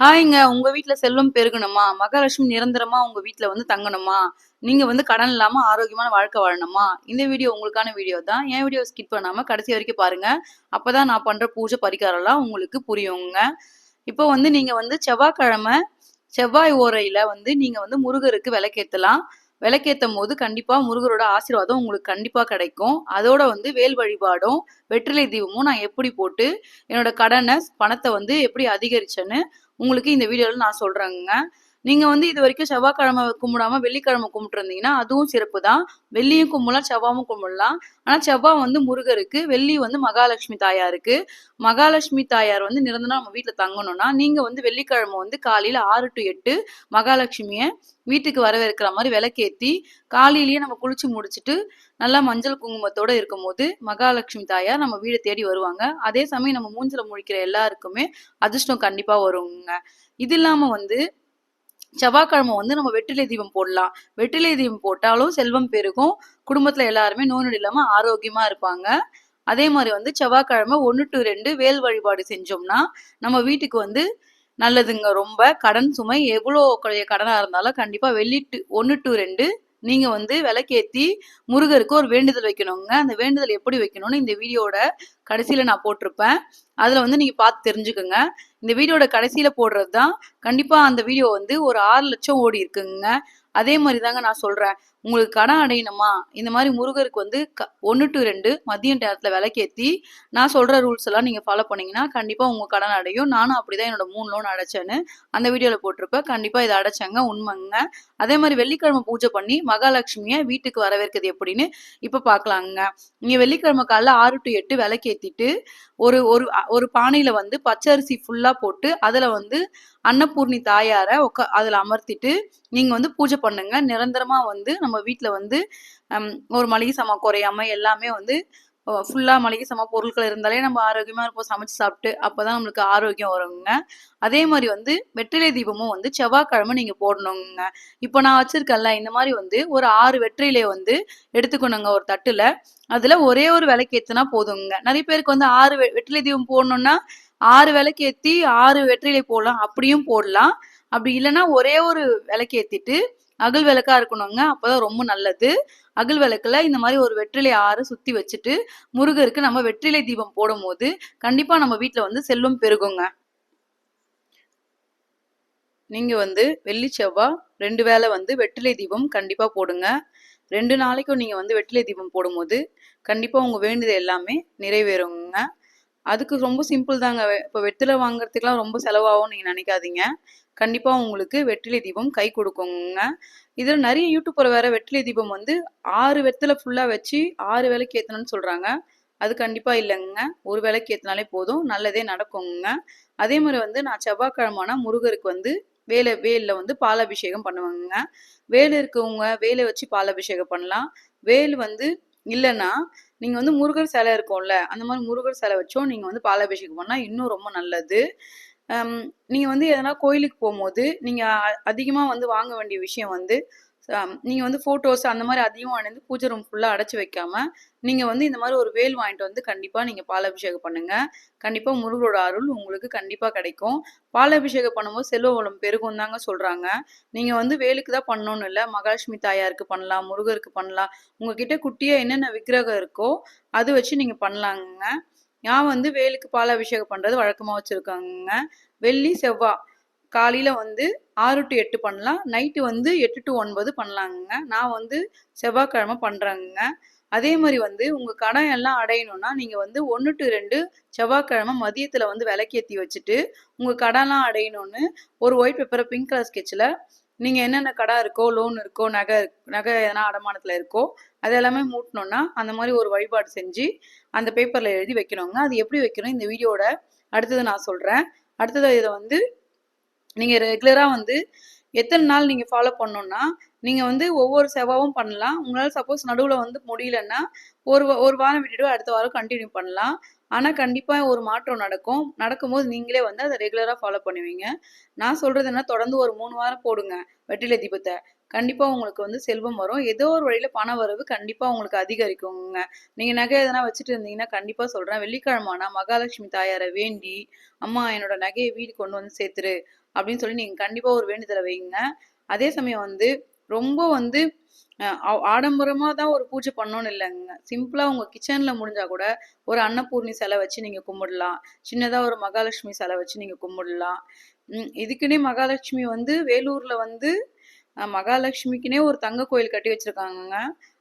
ஹாய்ங்க உங்க வீட்ல செல்வம் பெருகணுமா? மகாலட்சுமி நிரந்தரமா உங்க வீட்ல வந்து தங்கணுமா? நீங்க வந்து கடன் இல்லாம ஆரோக்கியமான வாழ்க்கை வாழணுமா? இந்த வீடியோ உங்களுக்கான வீடியோ தான். என் வீடியோ ஸ்கிப் பண்ணாம கடைசி வரைக்கும் பாருங்க. அப்பதான் நான் பண்ற பூஜை பரிகாரம்லாம் உங்களுக்கு புரியுங்க. இப்போ வந்து நீங்க வந்து செவ்வாய்க்கிழமை செவ்வாய் ஓரையில வந்து நீங்க வந்து முருகருக்கு விளக்கேத்தலாம். விளக்கேற்றும் போது கண்டிப்பாக முருகரோட ஆசீர்வாதம் உங்களுக்கு கண்டிப்பாக கிடைக்கும். அதோட வந்து வேல் வழிபாடும் வெற்றிலை தீபமும் நான் எப்படி போட்டு என்னோட கடனை பணத்தை வந்து எப்படி அதிகரிச்சேன்னு உங்களுக்கு இந்த வீடியோவில் நான் சொல்கிறேங்க நீங்கள் வந்து இது வரைக்கும் செவ்வாய்க்கிழமை கும்பிடாம வெள்ளிக்கிழமை கும்பிட்டுருந்தீங்கன்னா அதுவும் சிறப்பு தான் வெள்ளியும் கும்பிடலாம் செவ்வாயும் கும்பிடலாம். ஆனால் செவ்வாய் வந்து முருகருக்கு வெள்ளி வந்து மகாலட்சுமி தாயாருக்கு. மகாலட்சுமி தாயார் வந்து நிரந்தரம் நம்ம வீட்டில் தங்கணும்னா நீங்கள் வந்து வெள்ளிக்கிழமை வந்து காலையில் ஆறு டு எட்டு மகாலட்சுமியை வீட்டுக்கு வரவேற்கிற மாதிரி விளக்கேற்றி காலையிலேயே நம்ம குளிச்சு முடிச்சுட்டு நல்லா மஞ்சள் குங்குமத்தோட இருக்கும் போது மகாலட்சுமி தாயார் நம்ம வீடை தேடி வருவாங்க. அதே சமயம் நம்ம மூஞ்சில முழிக்கிற எல்லாருக்குமே அதிர்ஷ்டம் கண்டிப்பா வருங்க. இது இல்லாம வந்து செவ்வாய்க்கிழமை வந்து நம்ம வெற்றிலை தீபம் போடலாம். வெற்றிலை தீபம் போட்டாலும் செல்வம் பெருகும். குடும்பத்துல எல்லாருமே நோய் நொடி இல்லாம ஆரோக்கியமா இருப்பாங்க. அதே மாதிரி வந்து செவ்வாய்க்கிழமை ஒன்று டு ரெண்டு வேல் வழிபாடு செஞ்சோம்னா நம்ம வீட்டுக்கு வந்து நல்லதுங்க. ரொம்ப கடன் சுமை எவ்வளோ கடனாக இருந்தாலும் கண்டிப்பாக வெள்ளி டு ஒன்று டு ரெண்டு நீங்க வந்து விளக்கேத்தி முருகருக்கு ஒரு வேண்டுதல் வைக்கணுங்க. அந்த வேண்டுதல் எப்படி வைக்கணும்னு இந்த வீடியோட கடைசியில நான் போட்டிருப்பேன். அதுல வந்து நீங்க பார்த்து தெரிஞ்சுக்கோங்க. இந்த வீடியோட கடைசியில போடுறது தான் கண்டிப்பா அந்த வீடியோ வந்து ஒரு ஆறு லட்சம் ஓடி இருக்குங்க. அதே மாதிரி தாங்க நான் சொல்றேன். உங்களுக்கு கடன் அடையணுமா? இந்த மாதிரி முருகருக்கு வந்து க ஒன்று டு ரெண்டு மதிய நேரத்தில் விளக்கேற்றி நான் சொல்கிற ரூல்ஸ் எல்லாம் நீங்கள் ஃபாலோ பண்ணிங்கன்னா கண்டிப்பாக உங்கள் கடன் அடையும். நானும் அப்படி தான் என்னோட மூணு லோன் அடைச்சேன்னு அந்த வீடியோவில் போட்டிருப்பேன் கண்டிப்பாக இதை அடைச்சேங்க உண்மைங்க. அதே மாதிரி வெள்ளிக்கிழமை பூஜை பண்ணி மகாலட்சுமியை வீட்டுக்கு வரவேற்கிறது எப்படின்னு இப்போ பார்க்கலாங்க நீங்கள் வெள்ளிக்கிழமை காலைல ஆறு டு எட்டு விளக்கேற்றிட்டு ஒரு ஒரு ஒரு பானையில் வந்து பச்சரிசி ஃபுல்லாக போட்டு அதில் வந்து அன்னபூர்ணி தாயாரை உக்கா அதில் அமர்த்திட்டு நீங்கள் வந்து பூஜை பண்ணுங்க. நிரந்தரமாக வந்து நம்ம நம்ம வீட்டில் வந்து ஒரு மளிகை சாமான் குறையாம எல்லாமே வந்து ஃபுல்லாக மளிகை சாமா பொருட்கள் இருந்தாலே நம்ம ஆரோக்கியமாக இருப்போம் சமைச்சு சாப்பிட்டு அப்போ தான் நம்மளுக்கு ஆரோக்கியம் வருங்க. அதே மாதிரி வந்து வெற்றிலை தீபமும் வந்து செவ்வாய்க்கிழமை நீங்கள் போடணுங்க. இப்போ நான் வச்சுருக்கேன்ல இந்த மாதிரி வந்து ஒரு ஆறு வெற்றிலையை வந்து எடுத்துக்கணுங்க ஒரு தட்டில். அதில் ஒரே ஒரு விலைக்கு ஏற்றுனா போதுங்க. நிறைய பேருக்கு வந்து ஆறு வெற்றிலை தீபம் போடணுன்னா ஆறு விலைக்கு ஏற்றி ஆறு வெற்றிலை போடலாம் அப்படியும் போடலாம். அப்படி இல்லைன்னா ஒரே ஒரு விலைக்கு ஏற்றிட்டு அகல் விளக்கா இருக்கணுங்க. அப்போதான் ரொம்ப நல்லது. அகல் விளக்குல இந்த மாதிரி ஒரு வெற்றிலை ஆறு சுத்தி வச்சுட்டு முருகருக்கு நம்ம வெற்றிலை தீபம் போடும் போது கண்டிப்பா நம்ம வீட்டுல வந்து செல்வம் பெருகுங்க. நீங்க வந்து வெள்ளி செவ்வாய் ரெண்டு வேளை வந்து வெற்றிலை தீபம் கண்டிப்பா போடுங்க. ரெண்டு நாளைக்கும் நீங்க வந்து வெற்றிலை தீபம் போடும்போது கண்டிப்பா உங்க வேண்டுதல் எல்லாமே நிறைவேறுங்க. அதுக்கு ரொம்ப சிம்பிள் தாங்க. இப்போ வெற்றிலை வாங்குறதுக்குலாம் ரொம்ப செலவாகும் நீங்கள் நினைக்காதீங்க. கண்டிப்பாக உங்களுக்கு வெற்றிலை தீபம் கை கொடுக்குங்க. இதில் நிறைய யூடியூப்பில் வேற வெற்றிலை தீபம் வந்து ஆறு வெற்றிலை ஃபுல்லாக வச்சு ஆறு வேலைக்கு ஏற்றணும்னு சொல்கிறாங்க அது கண்டிப்பாக இல்லைங்க. ஒரு வேலைக்கு ஏற்றினாலே போதும். நல்லதே நடக்குங்க. அதே மாதிரி வந்து நான் செவ்வாய்க்கிழமான முருகருக்கு வந்து வேலை வேலில் வந்து பாலாபிஷேகம் பண்ணுவாங்க. வேல் இருக்கவங்க வேலை வச்சு பாலாபிஷேகம் பண்ணலாம். வேல் வந்து இல்லைன்னா நீங்கள் வந்து முருகர் சிலை இருக்கும்ல அந்த மாதிரி முருகர் சிலை வச்சோம் நீங்கள் வந்து பாலாபிஷேகம் பண்ணால் இன்னும் ரொம்ப நல்லது. நீங்கள் வந்து எதனா கோயிலுக்கு போகும்போது நீங்கள் அதிகமாக வந்து வாங்க வேண்டிய விஷயம் வந்து நீங்கள் வந்து ஃபோட்டோஸ் அந்த மாதிரி அதையும் அணிந்து பூஜை ரூம் ஃபுல்லாக அடைச்சி வைக்காம நீங்கள் வந்து இந்த மாதிரி ஒரு வேல் வாங்கிட்டு வந்து கண்டிப்பாக நீங்கள் பாலாபிஷேகம் பண்ணுங்கள் கண்டிப்பாக முருகரோட அருள் உங்களுக்கு கண்டிப்பாக கிடைக்கும். பாலாபிஷேகம் பண்ணும்போது செல்வ வளம் பெருகும் தாங்க சொல்கிறாங்க நீங்கள் வந்து வேலுக்கு தான் பண்ணணும்னு இல்லை மகாலட்சுமி தாயாருக்கு பண்ணலாம் முருகருக்கு பண்ணலாம். உங்ககிட்ட குட்டியாக என்னென்ன விக்கிரகம் இருக்கோ அது வச்சு நீங்கள் பண்ணலாங்க. நான் வந்து வேலுக்கு பாலாபிஷேகம் பண்ணுறது வழக்கமாக வச்சுருக்காங்க. வெள்ளி செவ்வாய் காலையில் வந்து ஆறு டு எட்டு பண்ணலாம். நைட்டு வந்து எட்டு டு ஒன்பது பண்ணலாங்க நான் வந்து செவ்வாய்க்கிழமை பண்ணுறேங்க அதே மாதிரி வந்து உங்கள் கடன் எல்லாம் அடையணும்னா நீங்கள் வந்து ஒன்று டு ரெண்டு செவ்வாய்க்கிழமை மதியத்தில் வந்து விளக்கேற்றி வச்சுட்டு உங்கள் கடன்லாம் அடையணும்னு ஒரு ஒயிட் பேப்பரை பிங்க் கலர் ஸ்கெட்சில் நீங்கள் என்னென்ன கடை இருக்கோ லோன் இருக்கோ நகை நகை எதனா அடமானத்தில் இருக்கோ அது எல்லாமே மூட்டணும்னா அந்த மாதிரி ஒரு வழிபாடு செஞ்சு அந்த பேப்பரில் எழுதி வைக்கணுங்க. அது எப்படி வைக்கணும்? இந்த வீடியோட அடுத்தது நான் சொல்கிறேன் அடுத்தது இதை வந்து நீங்கள் ரெகுலராக வந்து எத்தனை நாள் நீங்கள் ஃபாலோ பண்ணணும்னா நீங்கள் வந்து ஒவ்வொரு செவ்வாவும் பண்ணலாம் உங்களால் சப்போஸ் நடுவில் வந்து முடியலன்னா ஒரு ஒரு வாரம் விட்டுட்டு அடுத்த வாரம் கண்டினியூ பண்ணலாம் ஆனால் கண்டிப்பாக ஒரு மாற்றம் நடக்கும். நடக்கும்போது நீங்களே வந்து அதை ரெகுலராக ஃபாலோ பண்ணுவீங்க. நான் சொல்கிறது என்ன தொடர்ந்து ஒரு மூணு வாரம் போடுங்க வெற்றிலை தீபத்தை கண்டிப்பாக உங்களுக்கு வந்து செல்வம் வரும். ஏதோ ஒரு வழியில் பண வரவு கண்டிப்பாக உங்களுக்கு அதிகரிக்குங்க. நீங்கள் நகை எதனா வச்சுட்டு இருந்தீங்கன்னா, கண்டிப்பாக சொல்கிறேன் வெள்ளிக்கிழமானா மகாலட்சுமி தாயாரை வேண்டி, "அம்மா என்னோட நகையை வீடு கொண்டு வந்து சேர்த்துரு" அப்படின்னு சொல்லி நீங்கள் கண்டிப்பாக ஒரு வேண்டுதல வைங்க. அதே சமயம் வந்து ரொம்ப வந்து ஆடம்பரமாக தான் ஒரு பூஜை பண்ணணும்னு இல்லைங்க சிம்பிளாக உங்கள் கிச்சனில் முடிஞ்சால் கூட ஒரு அன்னபூர்ணி சிலை வச்சு நீங்கள் கும்பிடலாம். சின்னதாக ஒரு மகாலட்சுமி சிலை வச்சு நீங்கள் கும்பிடலாம். இதுக்குன்னே மகாலட்சுமி வந்து வேலூரில் வந்து மகாலட்சுமிக்குனே ஒரு தங்க கோயில் கட்டி வச்சிருக்காங்கங்க.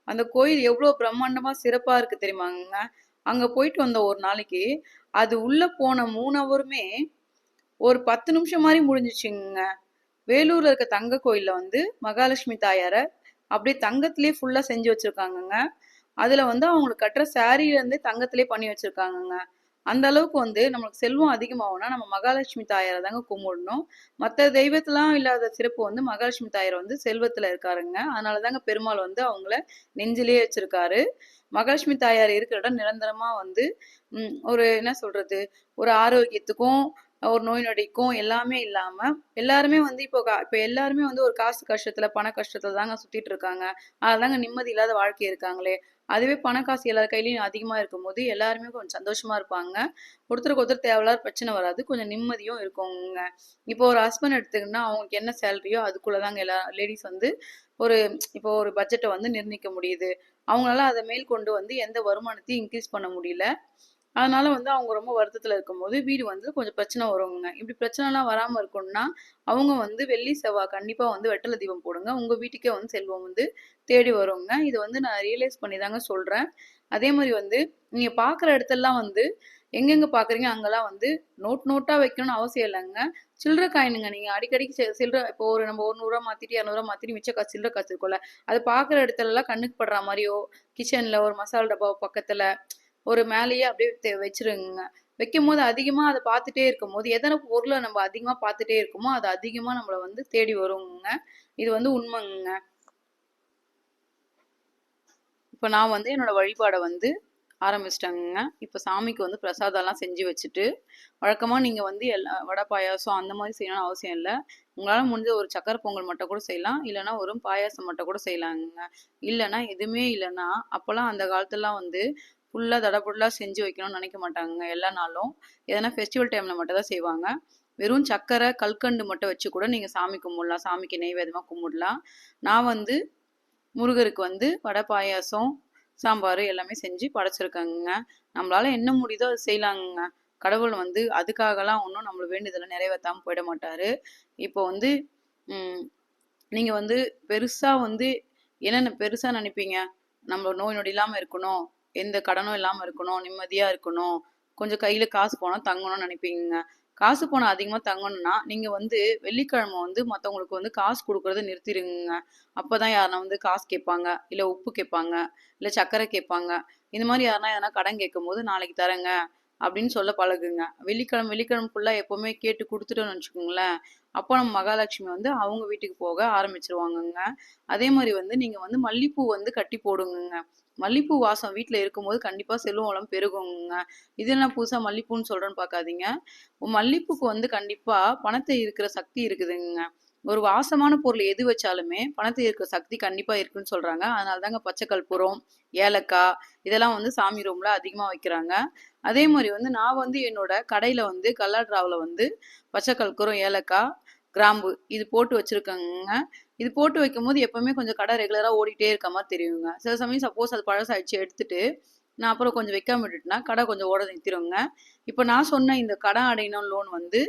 அந்த கோயில் எவ்வளோ பிரம்மாண்டமாக சிறப்பாக இருக்குது தெரியுமாங்க? அங்கே போயிட்டு வந்த ஒரு நாளைக்கு. அது உள்ளே போன மூணு அவருமே ஒரு 10 நிமிஷம் மாதிரி முடிஞ்சிச்சுங்க வேலூரில் இருக்க தங்க கோயிலில் வந்து மகாலட்சுமி தாயாரை அப்படியே தங்கத்திலே ஃபுல்லாக செஞ்சு வச்சுருக்காங்கங்க அதில் வந்து அவங்களுக்கு கட்டுற சாரியிலேருந்து தங்கத்திலே பண்ணி வச்சுருக்காங்கங்க அந்த அளவுக்கு வந்து நம்மளுக்கு செல்வம் அதிகமாகும்னா நம்ம மகாலட்சுமி தாயாரை தாங்க கும்பிடணும். மத்த தெய்வத்திலாம் இல்லாத சிறப்பு வந்து மகாலட்சுமி தாயார் வந்து செல்வத்துல இருக்காருங்க. அதனால தாங்க பெருமாள் வந்து அவங்கள நெஞ்சிலேயே வச்சிருக்காரு. மகாலட்சுமி தாயார் இருக்கிற இடம் நிரந்தரமா வந்து ஒரு என்ன சொல்றது? ஒரு ஆரோக்கியத்துக்கும், ஒரு நோய் நொடிக்கும் எல்லாமே இல்லாம, எல்லாருமே வந்து இப்போ க இப்ப எல்லாருமே வந்து ஒரு காசு கஷ்டத்துல, பண கஷ்டத்துல தாங்க சுத்திட்டு இருக்காங்க. அதுதாங்க நிம்மதி இல்லாத வாழ்க்கை இருக்காங்களே! அதுவே பண காசு எல்லார் கையிலையும் அதிகமாக இருக்கும் இருக்கும்போது, எல்லாருமே கொஞ்சம் சந்தோஷமாக இருப்பாங்க. ஒருத்தருக்கு ஒருத்தர் தேவையில்லாத பிரச்சனை வராது. கொஞ்சம் நிம்மதியும் இருக்குங்க. இப்போ ஒரு ஹஸ்பண்ட் எடுத்துக்கிட்டா அவங்களுக்கு என்ன சேலரியோ அதுக்குள்ள தாங்க எல்லா லேடிஸ் வந்து ஒரு இப்போ ஒரு பட்ஜெட்டை வந்து நிர்ணயிக்க முடியுது. அவங்களால அதை மேல் கொண்டு வந்து எந்த வருமானத்தையும் இன்க்ரீஸ் பண்ண முடியல. அதனால வந்து அவங்க ரொம்ப வருத்தத்துல இருக்கும்போது, வீடு வந்து கொஞ்சம் பிரச்சனை வருங்க. இப்படி பிரச்சனைலாம் வராம இருக்கணும்னா, அவங்க வந்து வெள்ளி, செவ்வாய் கண்டிப்பா வந்து வெட்டல தீபம் போடுங்க. உங்க வீட்டுக்கே வந்து செல்வம் வந்து தேடி வருங்க. இது வந்து நான் ரியலைஸ் பண்ணி தாங்க சொல்றேன். அதே மாதிரி வந்து நீங்க பார்க்குற இடத்துலலாம் வந்து எங்கெங்க பார்க்குறீங்க அங்கெல்லாம் வந்து நோட் நோட்டா வைக்கணும்னு அவசியம் இல்லைங்க சில்லற காயினுங்க. நீங்க அடிக்கடிக்கு சில்லற இப்போ ஒரு நம்ம ஒரு நூறுரூவா மாத்திட்டு, ரூ. 200 மாத்திட்டு மிச்ச காசு சில்லற காசு இருக்கும்ல. அது பார்க்குற இடத்துலலாம் கண்ணுக்கு படுற மாதிரியோ கிச்சன்ல ஒரு மசாலா டப்பா பக்கத்துல, ஒரு மேலேயே அப்படியே வச்சிருங்க வைக்கும் வைக்கும்போது அதிகமா அதை பார்த்துட்டே இருக்கும் போது எதனை பொருளை நம்ம அதிகமா பார்த்துட்டே இருக்கோமோ, அது அதிகமா நம்மள வந்து தேடி வருங்க. இது வந்து உண்மைங்க. இப்ப நான் வந்து என்னோட வழிபாடை வந்து ஆரம்பிச்சிட்டேங்க இப்போ சாமிக்கு வந்து பிரசாதம்லாம் செஞ்சு வச்சுட்டு, வழக்கமாக நீங்கள் வந்து எல்லா வடை, பாயாசம் அந்த மாதிரி செய்யணும்னு அவசியம் இல்லை உங்களால் முடிஞ்ச ஒரு சக்கரை பொங்கல் மட்டும் கூட செய்யலாம். இல்லைனா வெறும் பாயாசம் மட்டும் கூட செய்யலாங்க இல்லைன்னா எதுவுமே இல்லைன்னா அப்போல்லாம் அந்த காலத்துலலாம் வந்து ஃபுல்லாக தடபுடலாக செஞ்சு வைக்கணும்னு நினைக்க மாட்டாங்க எல்லா நாளும். எதனா ஃபெஸ்டிவல் டைமில் மட்டும் தான் செய்வாங்க. வெறும் சக்கரை கல்கண்டு மட்டும் வச்சு கூட நீங்கள் சாமி கும்பிடலாம். சாமிக்கு நெய்வேதமாக கும்பிடலாம். நான் வந்து முருகருக்கு வந்து வடை, பாயாசம், சாம்பார் எல்லாமே செஞ்சு படைச்சிருக்கேங்க நம்மளால் என்ன முடியுதோ அது செய்யலாங்கங்க. கடவுள் வந்து அதுக்காகலாம் ஒன்றும் நம்மள வேண்டுதல நிறைவேற்றாமல் போயிட மாட்டார் இப்போ வந்து நீங்கள் வந்து பெருசாக வந்து என்னென்ன பெருசாக நினைப்பீங்க? நம்ம நோய் நொடி இல்லாமல் இருக்கணும். எந்த கடனும் இல்லாமல் இருக்கணும். நிம்மதியாக இருக்கணும். கொஞ்சம் கையில் காசு போனால் தங்கணும்னு நினைப்பீங்க காசு போனால் அதிகமாக தங்கணும்னா, நீங்கள் வந்து வெள்ளிக்கிழமை வந்து மற்றவங்களுக்கு வந்து காசு கொடுக்குறத நிறுத்திடுங்க அப்போ தான் யாருனா வந்து காசு கேட்பாங்க. இல்லை உப்பு கேட்பாங்க. இல்லை சர்க்கரை கேட்பாங்க. இந்த மாதிரி யாருனா எதனா கடன் கேட்கும்போது, நாளைக்கு தரேங்க அப்படின்னு சொல்ல பழகுங்க. வெள்ளிக்கிழமை வெள்ளிக்கிழமை ஃபுல்லாக எப்போவுமே கேட்டு கொடுத்துட்டோன்னு வச்சுக்கோங்களேன், அப்போ நம்ம மகாலட்சுமி வந்து அவங்க வீட்டுக்கு போக ஆரம்பிச்சிருவாங்கங்க அதே மாதிரி வந்து நீங்க வந்து மல்லிப்பூ வந்து கட்டி போடுங்கங்க. மல்லிப்பூ வாசம் வீட்டில் இருக்கும்போது கண்டிப்பாக செல்வ வளம் பெருகுங்க. இது என்ன புதுசாக மல்லிப்பூன்னு சொல்கிறேன்னு பார்க்காதீங்க. மல்லிப்பூக்கு வந்து கண்டிப்பாக பணத்தை இருக்கிற சக்தி இருக்குதுங்க. ஒரு வாசமான பொருள் எது வச்சாலுமே பணத்தை இருக்கிற சக்தி கண்டிப்பாக இருக்குன்னு சொல்கிறாங்க அதனால தாங்க பச்சை கற்பூரம், ஏலக்காய் இதெல்லாம் வந்து சாமி ரூமில் அதிகமாக வைக்கிறாங்க. அதே மாதிரி வந்து நான் வந்து என்னோட கடையில் வந்து கல்லாட்ராவில் வந்து பச்சை கற்பூரம், ஏலக்காய், கிராம்பு இது போட்டு வச்சிருக்கேங்க இது போட்டு வைக்கும்போது எப்பவுமே கொஞ்சம் கடை ரெகுலராக ஓடிட்டே இருக்க மாதிரி தெரியுங்க. சில சமயம் சப்போஸ் அது பழசாயிடுச்சு எடுத்துட்டு, நான் அப்புறம் கொஞ்சம் வைக்காம விட்டுட்டுனா கடை கொஞ்சம் ஓட நிறுத்திருங்க. இப்போ நான் சொன்ன இந்த கடை அடையணும் லோன் வந்து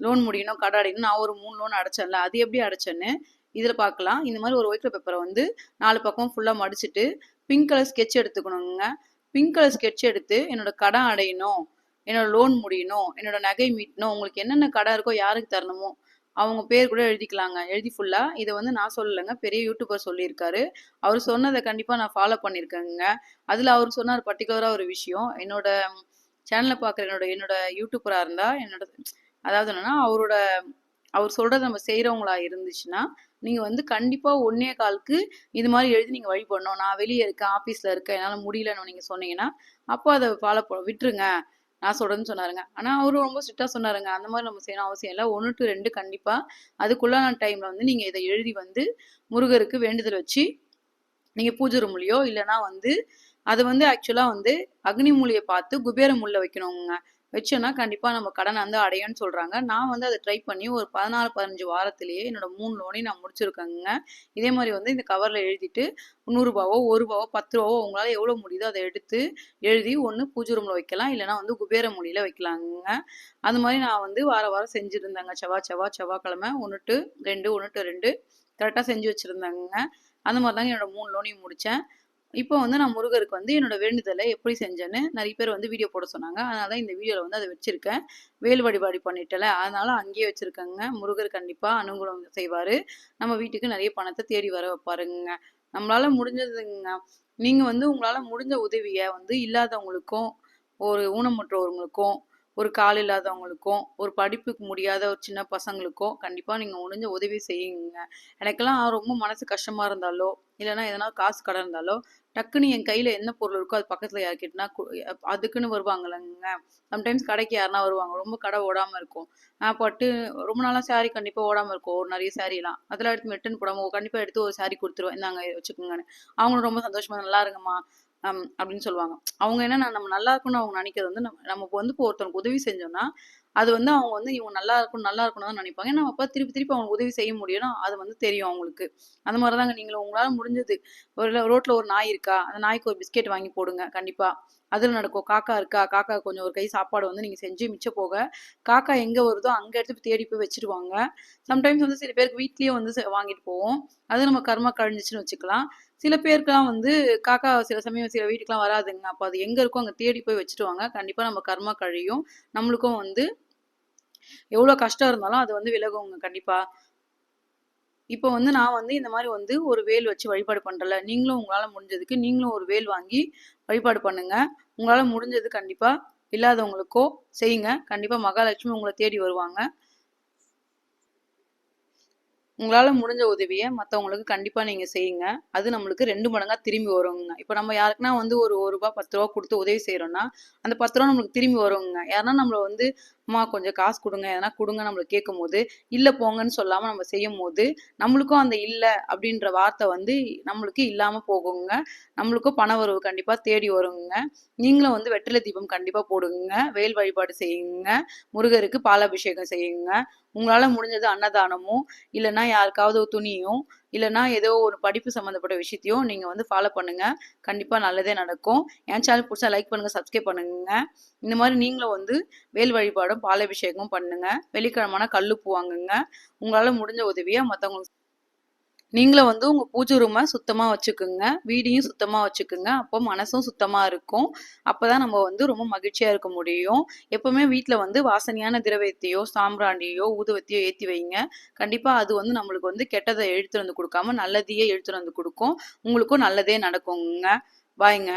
லோன் முடியணும், கடை அடையணும் நான் ஒரு மூணு லோன் அடைச்சேன்ல, அது எப்படி அடைச்சேன்னு இதில் பார்க்கலாம். இந்த மாதிரி ஒரு ஒயிட் பேப்பரை வந்து நாலு பக்கம் ஃபுல்லாக மடிச்சுட்டு, பிங்க் கலர் ஸ்கெட்ச் எடுத்துக்கணுங்க. பிங்க் கலர் ஸ்கெட்ச் எடுத்து என்னோட கடன் அடையணும், என்னோட லோன் முடியணும், என்னோட நகை மீட்டணும் உங்களுக்கு என்னென்ன கடை இருக்கோ, யாருக்கு தரணுமோ, அவங்க பேர் கூட எழுதிக்கலாங்க. எழுதி ஃபுல்லா இதை வந்து நான் சொல்லலைங்க பெரிய யூடியூபர் சொல்லியிருக்காரு. அவர் சொன்னதை கண்டிப்பா நான் ஃபாலோ பண்ணியிருக்கேங்க. அதுல அவர் சொன்னார் பர்ட்டிகுலரா ஒரு விஷயம். என்னோட சேனலை பார்க்குற என்னோட என்னோட யூடியூபரா இருந்தா, என்னோட அதாவது என்னன்னா, அவரோட அவர் சொல்றத நம்ம செய்றவங்களா இருந்துச்சுன்னா, நீங்க வந்து கண்டிப்பா 1 1/4க்கு இது மாதிரி எழுதி நீங்க வழிபடணும். நான் வெளியே இருக்கேன், ஆஃபீஸில் இருக்கேன், என்னால முடியலன்னு நீங்க சொன்னீங்கன்னா, அப்போ அதை ஃபாலோ பண்ண விட்டுருங்க. நான் சொல்றேன்னு சொன்னாருங்க. ஆனால் அவரும் ரொம்ப ஸ்ட்ரிக்டாக சொன்னாருங்க. அந்த மாதிரி நம்ம செய்யணும் அவசியம் இல்லை. ஒன்று டு ரெண்டு கண்டிப்பாக அதுக்குள்ளான டைம்ல வந்து நீங்கள் இதை எழுதி வந்து முருகருக்கு வேண்டுதல் வச்சு நீங்கள் பூஜை ரூம்லயோ இல்லைன்னா வந்து அது வந்து ஆக்சுவலாக வந்து அக்னி மூலையை பார்த்து குபேர முள்ள வைக்கணுங்க. வச்சோன்னா கண்டிப்பாக நம்ம கடனை வந்து அடையும்னு சொல்கிறாங்க நான் வந்து அதை ட்ரை பண்ணி ஒரு பதினாலு பதினஞ்சு வாரத்திலேயே என்னோட மூணு லோனையும் நான் முடிச்சிருக்கேங்க. இதே மாதிரி வந்து இந்த கவரில் எழுதிட்டு நூறுரூபாவோ ஒரு ரூபாவோ பத்து ரூபாவோ உங்களால் எவ்வளோ முடியுதோ அதை எடுத்து எழுதி ஒன்று பூஜை ரூமில் வைக்கலாம். இல்லைன்னா வந்து குபேர மொழியில் வைக்கலாங்க. அது மாதிரி நான் வந்து வார வாரம் செஞ்சுருந்தேங்க. செவ்வாய் செவ்வாய் செவ்வாய்க்கிழமை ஒன்று டு ரெண்டு ஒன்று டு ரெண்டு கரெக்டாக செஞ்சு வச்சுருந்தாங்க. அந்த மாதிரி தாங்க என்னோட மூணு லோனையும் முடித்தேன் இப்போ வந்து நான் முருகருக்கு வந்து என்னோட வேண்டுதலை எப்படி செஞ்சேன்னு நிறைய பேர் வந்து வீடியோ போட சொன்னாங்க. அதனால தான் இந்த வீடியோவில் வந்து அதை வச்சிருக்கேன். வேல் வழிபாடு பண்ணிட்டல. அதனால அங்கேயே வச்சிருக்கேங்க. முருகர் கண்டிப்பாக அனுகூலம் செய்வார். நம்ம வீட்டுக்கு நிறைய பணத்தை தேடி வர வைப்பாருங்க. நம்மளால முடிஞ்சதுங்க. நீங்கள் வந்து உங்களால் முடிஞ்ச உதவியை வந்து இல்லாதவங்களுக்கும் ஒரு ஊனமுற்றவர்களுக்கும் ஒரு கால் இல்லாதவங்களுக்கும் ஒரு படிப்புக்கு முடியாத ஒரு சின்ன பசங்களுக்கும் கண்டிப்பாக நீங்கள் முடிஞ்ச உதவி செய்யுங்க. எனக்கெல்லாம் ரொம்ப மனசு கஷ்டமாக இருந்தாலோ இல்லைன்னா எதனா காசு கடன் இருந்தாலோ டக்குன்னு என் கையில் என்ன பொருள் இருக்கோ அது பக்கத்தில் யார்கிட்டனா அதுக்குன்னு வருவாங்கல்லங்க. சம்டைம்ஸ் கடைக்கு யாருனா வருவாங்க. ரொம்ப கடை ஓடாமல் இருக்கும். நான் பட்டு ரொம்ப நாளாக சாரீ கண்டிப்பாக ஓடாமல் இருக்கும். ஒரு நிறைய சாரீலாம் அதெல்லாம் எடுத்து மெட்டுன்னு போடாமல் கண்டிப்பாக எடுத்து ஒரு சாரீ கொடுத்துருவேன். நாங்கள் வச்சுக்கோங்கன்னு. அவங்களும் ரொம்ப சந்தோஷமா நல்லா இருங்கம்மா. அப்படின்னு சொல்லுவாங்க. அவங்க என்ன நம்ம நல்லா இருக்கும்னு அவங்க நினைக்கிறது வந்து நம்ம நம்ம இப்போ வந்து இப்போ ஒருத்தனுக்கு உதவி செஞ்சோம்னா அது வந்து அவங்க வந்து இவங்க நல்லா இருக்கணும் நல்லா இருக்கணும் தான் நினைப்பாங்க. ஏன்னா அப்போ திருப்பி திருப்பி அவங்களுக்கு உதவி செய்ய முடியும்னா அது வந்து தெரியும் அவங்களுக்கு. அந்த மாதிரி தாங்க நீங்களும் உங்களால் முடிஞ்சது. ஒரு ரோட்டில் ஒரு நாய் இருக்கா அந்த நாய்க்கு ஒரு பிஸ்கெட் வாங்கி போடுங்க கண்டிப்பாக அதில் நடக்கும். காக்கா இருக்கா காக்கா கொஞ்சம் ஒரு கை சாப்பாடு வந்து நீங்கள் செஞ்சு மிச்ச போக காக்கா எங்கே வருதோ அங்கே எடுத்து தேடி போய் வச்சுருவாங்க. சம்டைம்ஸ் வந்து சில பேருக்கு வீட்லேயே வந்து வாங்கிட்டு போவோம். அது நம்ம கர்மா கழிஞ்சிச்சுன்னு வச்சுக்கலாம். சில பேருக்குலாம் வந்து காக்கா சில சமயம் சில வீட்டுக்குலாம் வராதுங்க. அப்போ அது எங்கே இருக்கோ அங்கே தேடி போய் வச்சுருவாங்க கண்டிப்பாக நம்ம கர்மா கழியும். நம்மளுக்கும் வந்து எவ்வளோ கஷ்டம் இருந்தாலும் அது வந்து விலகுங்க. கண்டிப்பாக இப்போ வந்து நான் வந்து இந்த மாதிரி வந்து ஒரு வேல் வச்சு வழிபாடு பண்ணுறல நீங்களும் உங்களால் முடிஞ்சதுக்கு நீங்களும் ஒரு வேல் வாங்கி வழிபாடு பண்ணுங்க. உங்களால் முடிஞ்சது கண்டிப்பாக இல்லாதவங்களுக்கோ செய்யுங்க. கண்டிப்பாக மகாலட்சுமி உங்களை தேடி வருவாங்க. உங்களால் முடிஞ்ச உதவியை மற்றவங்களுக்கு கண்டிப்பாக நீங்கள் செய்யுங்க. அது நம்மளுக்கு ரெண்டு மடங்காக திரும்பி வருங்க. இப்போ நம்ம யாருக்குன்னா வந்து ஒரு ஒரு ரூபா பத்து ரூபா கொடுத்து உதவி செய்கிறோன்னா அந்த பத்து ரூபா நம்மளுக்கு திரும்பி வருங்க. யாருன்னா நம்மளை வந்து அம்மா கொஞ்சம் காசு கொடுங்க. எதனா கொடுங்க. நம்மளுக்கு கேட்கும் போது இல்லை போங்கன்னு சொல்லாமல் நம்ம செய்யும் போது நம்மளுக்கும் அந்த இல்லை அப்படின்ற வார்த்தை வந்து நம்மளுக்கு இல்லாமல் போகுங்க. நம்மளுக்கும் பண வரவு கண்டிப்பாக தேடி வருங்க. நீங்களும் வந்து வெற்றிலை தீபம் கண்டிப்பாக போடுங்க. வேல் வழிபாடு செய்யுங்க. முருகருக்கு பாலாபிஷேகம் செய்யுங்க. உங்களால் முடிஞ்சது அன்னதானமும் இல்லைன்னா யாருக்காவது துணியும் இல்லைனா ஏதோ ஒரு படிப்பு சம்மந்தப்பட்ட விஷயத்தையும் நீங்கள் வந்து ஃபாலோ பண்ணுங்கள் கண்டிப்பாக நல்லதே நடக்கும். என் சேனல் பிடிச்சா லைக் பண்ணுங்கள் சப்ஸ்கிரைப் பண்ணுங்க. இந்த மாதிரி நீங்களும் வந்து வேல் வழிபாடும் பாலாபிஷேகமும் பண்ணுங்கள் வெள்ளிக்கிழமான கல்லுப்பு வாங்குங்க. உங்களால் முடிஞ்ச உதவியை மற்றவங்களுக்கு நீங்களும் வந்து உங்கள் பூஜை ரூமை சுத்தமாக வச்சுக்கோங்க. வீடையும் சுத்தமாக வச்சுக்கோங்க. அப்போ மனசும் சுத்தமாக இருக்கும். அப்போ தான் நம்ம வந்து ரொம்ப மகிழ்ச்சியாக இருக்க முடியும். எப்போவுமே வீட்டில் வந்து வாசனையான திரவியத்தையோ சாம்பிராண்டியோ ஊதுவத்தையோ ஏற்றி வைங்க. கண்டிப்பாக அது வந்து நம்மளுக்கு வந்து கெட்டதை எழுத்து வந்து கொடுக்காம நல்லதையே எழுத்து வந்து கொடுக்கும். உங்களுக்கும் நல்லதே நடக்குங்க. பாய்ங்க.